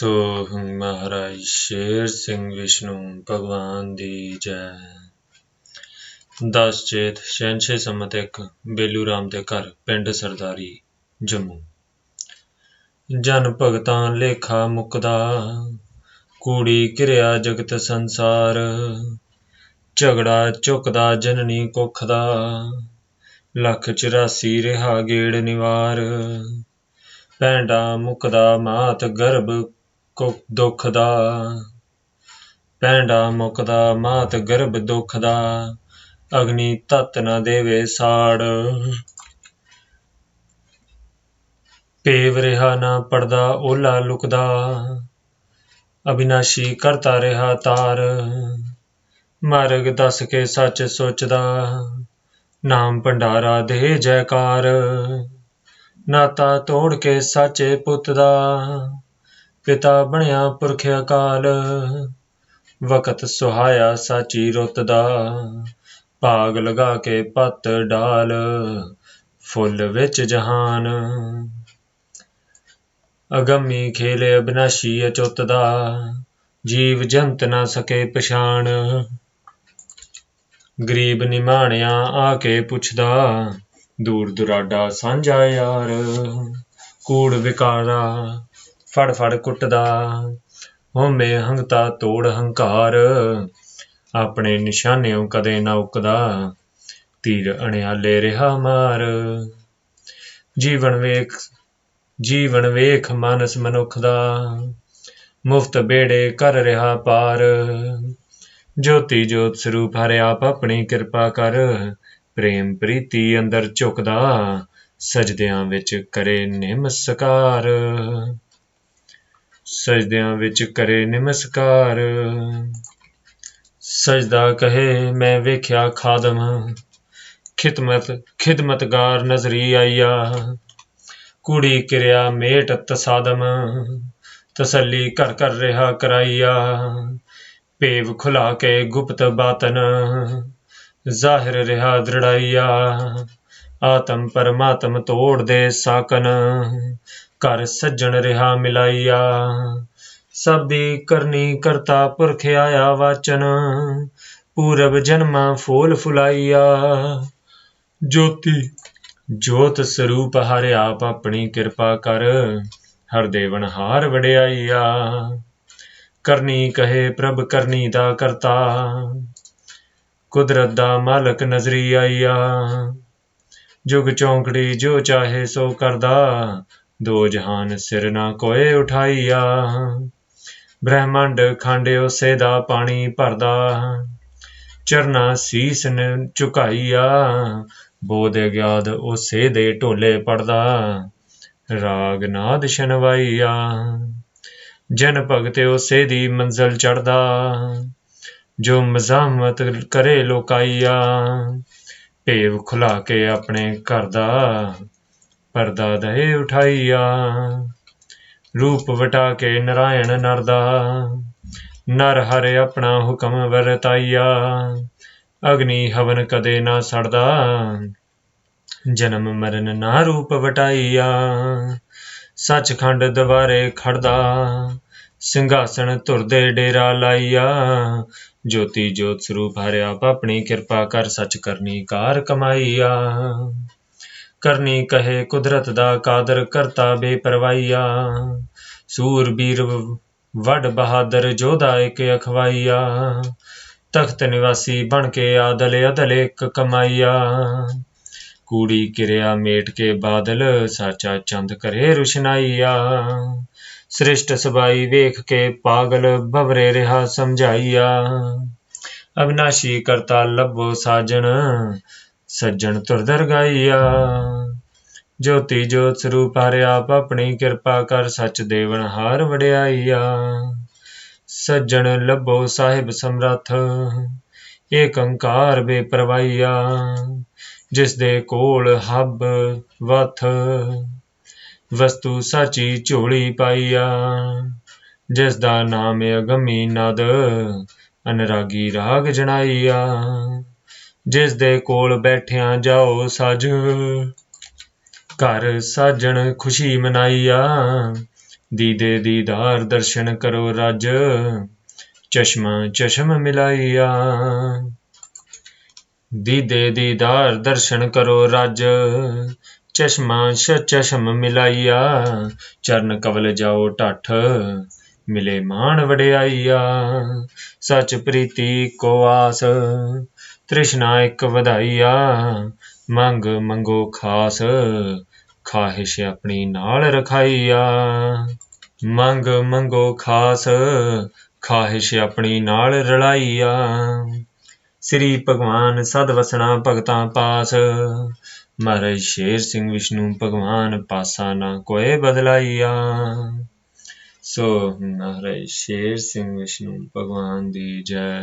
ਸੋ ਮਹਾਰਾਜ ਸ਼ੇਰ ਸਿੰਘ ਵਿਸ਼ਨੂੰ ਭਗਵਾਨ ਦੀ ਜੈ। ਦਸ ਚੇਤ ਛੇ ਸੰਮਤ ਇੱਕ ਬੇਲੂ ਰਾਮ ਦੇ ਘਰ ਪਿੰਡ ਸਰਦਾਰੀ ਜੰਮੂ। ਜਨ ਭਗਤਾਂ ਲੇਖਾ ਮੁਕਦਾ, ਕੂੜੀ ਕਿਰਿਆ ਜਗਤ ਸੰਸਾਰ। ਝਗੜਾ ਝੁਕਦਾ, ਜਨਨੀ ਕੁੱਖ ਦਾ ਲੱਖ 84 ਰਿਹਾ ਗੇੜ ਨਿਵਾਰ। ਪੈਂਡਾ ਮੁਕਦਾ, ਮਾਤ ਗਰਭ ਦੁੱਖ ਦਾ ਪੈਂਡਾ ਮੁਕਦਾ, ਮਾਤ ਗਰਭ ਦੁੱਖ ਦਾ ਅਗਨੀ ਤਤ ਨਾ ਦੇਵੇ ਸਾੜ। ਪੇਵ ਰਿਹਾ ਨਾ ਪੜਦਾ, ਓਲਾ ਲੁਕਦਾ, ਅਬਿਨਾਸ਼ੀ ਕਰਤਾ ਰਿਹਾ ਤਾਰ। ਮਾਰਗ ਦੱਸ ਕੇ ਸੱਚ ਸੋਚਦਾ, ਨਾਮ ਭੰਡਾਰਾ ਦੇ ਜੈਕਾਰ। ਨਾਤਾ ਤੋੜ ਕੇ ਸਾਚੇ ਪੁੱਤ ਦਾ ਪਿਤਾ ਬਣਿਆ ਪੁਰਖ ਅਕਾਲ ਵਕਤ ਸੁਹਾਇਆ ਸਾਚੀ ਰੁੱਤ ਦਾ। ਭਾਗ ਲਗਾ ਕੇ ਪੱਤ ਡਾਲ, ਫੁੱਲ ਵਿੱਚ ਜਹਾਨ। ਅਗੰਮੀ ਖੇਲੇ ਅਬਨਾਸ਼ੀ ਅਚੁੱਤ ਦਾ, ਜੀਵ ਜੰਤ ਨਾ ਸਕੇ ਪਛਾਣ। ਗਰੀਬ ਨਿਮਾਣਿਆ ਆ ਕੇ ਪੁੱਛਦਾ, ਦੂਰ ਦੁਰਾਡਾ ਸਾਂਝਾ ਯਾਰ, ਕੂੜ ਵਿਕਾਰਾ ਫੜ ਫੜ ਕੁੱਟਦਾ। ਹੋਮੇ ਹੰਗਤਾ ਤੋੜ ਹੰਕਾਰ। ਆਪਣੇ ਨਿਸ਼ਾਨਿਆਂ ਕਦੇ ਨਾ ਉਕਦਾ। ਤੀਰ ਅਣਿਆਲੇ ਰਿਹਾ ਮਾਰ। ਜੀਵਨ ਵੇਖ ਜੀਵਨ ਵੇਖ ਮਾਨਸ ਮਨੁੱਖ ਦਾ। ਮੁਫਤ ਬੇੜੇ ਕਰ ਰਿਹਾ ਪਾਰ। ਜੋਤੀ ਜੋਤ ਸਰੂਪ ਹਰਿ ਆਪ ਆਪਣੀ ਕਿਰਪਾ ਕਰ। ਪ੍ਰੇਮ ਪ੍ਰੀਤੀ ਅੰਦਰ ਝੁਕਦਾ। ਸਜਦਿਆਂ ਵਿੱਚ ਕਰੇ ਨਿਮਸਕਾਰ ਸਜਦਿਆਂ ਵਿੱਚ ਕਰੇ ਨਮਸਕਾਰ। ਸਜਦਾ ਕਹੇ, ਮੈਂ ਵੇਖਿਆ ਖਾਦਮ। ਖਿਦਮਤ, ਖਿਦਮਤਗਾਰ ਨਜ਼ਰੀ ਆਈਆ। ਕੁੜੀ ਕਿਰਿਆ ਮੇਟ ਤਸਾਦਮ। ਤਸੱਲੀ ਕਰ ਕਰ ਰਿਹਾ ਕਰਾਈਆ। ਪੇਵ ਖੁਲਾ ਕੇ ਗੁਪਤ ਬਾਤਨ। ਜ਼ਾਹਿਰ ਰਿਹਾ ਦ੍ਰਿੜਾਈਆ। ਆਤਮ ਪਰਮਾਤਮ ਤੋੜ ਦੇ ਸਾਕਨ। ਘਰ ਸੱਜਣ ਰਿਹਾ ਮਿਲਾਈਆ ਸਭ ਕਰਨੀ ਕਰਤਾ ਪੁਰਖ ਆਇਆ ਵਾਚਨ, ਪੂਰਬ ਜਨਮਾ ਫੋਲ ਫੁਲਾਈਆ ਜੋਤੀ, ਜੋਤ ਸਰੂਪ ਹਰਿ ਆਪ ਆਪਣੀ ਕਿਰਪਾ ਕਰ, ਹਰ ਦੇਵਨ ਹਾਰ ਵਡਿਆਈਆ ਕਰਨੀ ਕਹੇ ਪ੍ਰਭ, ਕਰਨੀ ਦਾ ਕਰਤਾ। ਕੁਦਰਤ ਦਾ ਮਾਲਕ ਨਜ਼ਰੀ ਆਈਆ ਜੁਗ ਚੌਂਕੜੀ ਜੋ ਚਾਹੇ ਸੋ ਕਰਦਾ ਦੋ ਜਹਾਨ ਸਿਰ ਨਾ ਕੋਏ ਉਠਾਈਆ। ਬ੍ਰਹਮੰਡ ਖੰਡ ਉਸੇ ਦਾ ਪਾਣੀ ਭਰਦਾ। ਚਰਨਾ ਸੀਸ ਨ ਝੁਕਾਈਆ। ਬੋਧ ਗਿਆਦ ਉਸੇ ਦੇ ਢੋਲੇ ਪੜਦਾ। ਰਾਗ ਨਾਦ ਸ਼ਨਵਾਈਆ। ਜਨ ਭਗਤ ਉਸੇ ਦੀ ਮੰਜ਼ਲ ਚੜਦਾ। ਜੋ ਮਜ਼ਾਮਤ ਕਰੇ ਲੋਕਾਈਆ। ਭੇਵ ਖੁਲਾ ਕੇ ਆਪਣੇ ਘਰ ਦਾ ਪਰਦਾ ਦਹੇ ਉਠਾਈਆ। ਰੂਪ ਵਟਾ ਕੇ ਨਰਾਇਣ ਨਰਦਾ। ਨਰ ਹਰੇ ਆਪਣਾ ਹੁਕਮ ਵਰਤਾਈਆ। ਅਗਨੀ ਹਵਨ ਕਦੇ ਨਾ ਸੜਦਾ। ਜਨਮ ਮਰਨ ਨਾ ਰੂਪ ਵਟਾਈਆ। ਸੱਚਖੰਡ ਦਵਾਰੇ ਖੜਦਾ। ਸਿੰਘਾਸਣ ਧੁਰਦੇ ਡੇਰਾ ਲਾਈਆ। ਜੋਤੀ ਜੋਤ ਸਰੂਪ ਹਰਿਆ ਆਪ ਆਪਣੀ ਕਿਰਪਾ ਕਰ ਸੱਚ ਕਰਨੀ ਕਾਰ ਕਮਾਈਆ। ਕਰਨੀ ਕਹੇ ਕੁਦਰਤ ਦਾ ਕਾਦਰ ਕਰਤਾ ਬੇਪਰਵਾਈਆ ਸੂਰਬੀਰ ਵੱਡ ਬਹਾਦਰ ਜੋਧਾ ਇੱਕ ਅਖਵਾਈਆ। ਤਖਤ ਨਿਵਾਸੀ ਬਣ ਕੇ ਆਦਲ ਅਦਲ ਇੱਕ ਕਮਾਈਆ। ਕੂੜੀ ਕਿਰਿਆ ਮੇਟ ਕੇ ਬਾਦਲ, ਸਾਚਾ ਚੰਦ ਕਰੇ ਰੁਸ਼ਨਾਈਆ। ਸ੍ਰਿਸ਼ਟ ਸਬਾਈ ਵੇਖ ਕੇ ਪਾਗਲ, ਬਵਰੇ ਰਿਹਾ ਸਮਝਾਈਆ। ਅਬਨਾਸ਼ੀ ਕਰਤਾ ਲੱਭੋ ਸਾਜਣ ਸੱਜਣ ਤੁਰਦਰ ਦਰਗਾਈਆ ਜੋਤੀ ਜੋਤ ਸਰੂਪ ਹਰਿ ਆਪ ਆਪਣੀ ਕਿਰਪਾ ਕਰ ਸੱਚ ਦੇਵਨ ਹਾਰ ਵਡਿਆਈਆ ਸੱਜਣ ਲੱਭੋ ਸਾਹਿਬ ਸਮਰੱਥ, ਏਕ ਓੰਕਾਰ ਬੇਪਰਵਾਈਆ ਜਿਸ ਦੇ ਕੋਲ ਹੱਬ ਵਥ, ਵਸਤੂ ਸਾਚੀ ਝੋਲੀ ਪਾਈਆ ਜਿਸ ਦਾ ਨਾਮ ਅਗਮੀ ਨਦ, ਅਨਰਾਗੀ ਰਾਗ ਜਣਾਈਆ ਜਿਸ ਦੇ ਕੋਲ ਬੈਠਿਆਂ ਜਾਓ ਸਜ। ਘਰ ਸਾਜਣ ਖੁਸ਼ੀ ਮਨਾਈਆ। ਦੀਦੇ ਦੀਦਾਰ ਦਰਸ਼ਨ ਕਰੋ ਰੱਜ। ਚਸ਼ਮਾ ਚਸ਼ਮ ਮਿਲਾਈਆ। ਦੀਦੇ ਦੀਦਾਰ ਦਰਸ਼ਨ ਕਰੋ ਰੱਜ। ਚਸ਼ਮਾ ਸ਼ ਚਸ਼ਮ ਮਿਲਾਈਆ। ਚਰਨ ਕਵਲ ਜਾਓ ਠੱਠ ਮਿਲੇ ਮਾਣ ਵਡਿਆਈਆ। ਸੱਚ ਪ੍ਰੀਤੀ ਕੋ ਆਸ। ਤ੍ਰਿਸ਼ਨਾ ਇੱਕ ਵਧਾਈਆ ਮੰਗ ਮੰਗੋ ਖਾਸ, ਖਾਹਿਸ਼ ਆਪਣੀ ਨਾਲ ਰਖਾਈਆ ਮੰਗ ਮੰਗੋ ਖਾਸ, ਖਾਹਿਸ਼ ਆਪਣੀ ਨਾਲ ਰਲਾਈਆ ਸ੍ਰੀ ਭਗਵਾਨ ਸਦ ਵਸਣਾ ਭਗਤਾਂ ਪਾਸ। ਮਹਾਰਾਜ ਸ਼ੇਰ ਸਿੰਘ ਵਿਸ਼ਨੂੰ ਭਗਵਾਨ ਪਾਸਾ ਨਾ ਕੋਏ ਬਦਲਾਈਆ ਸੋ ਮਹਾਰਾਜ ਸ਼ੇਰ ਸਿੰਘ ਵਿਸ਼ਨੂੰ ਭਗਵਾਨ ਦੀ ਜੈ।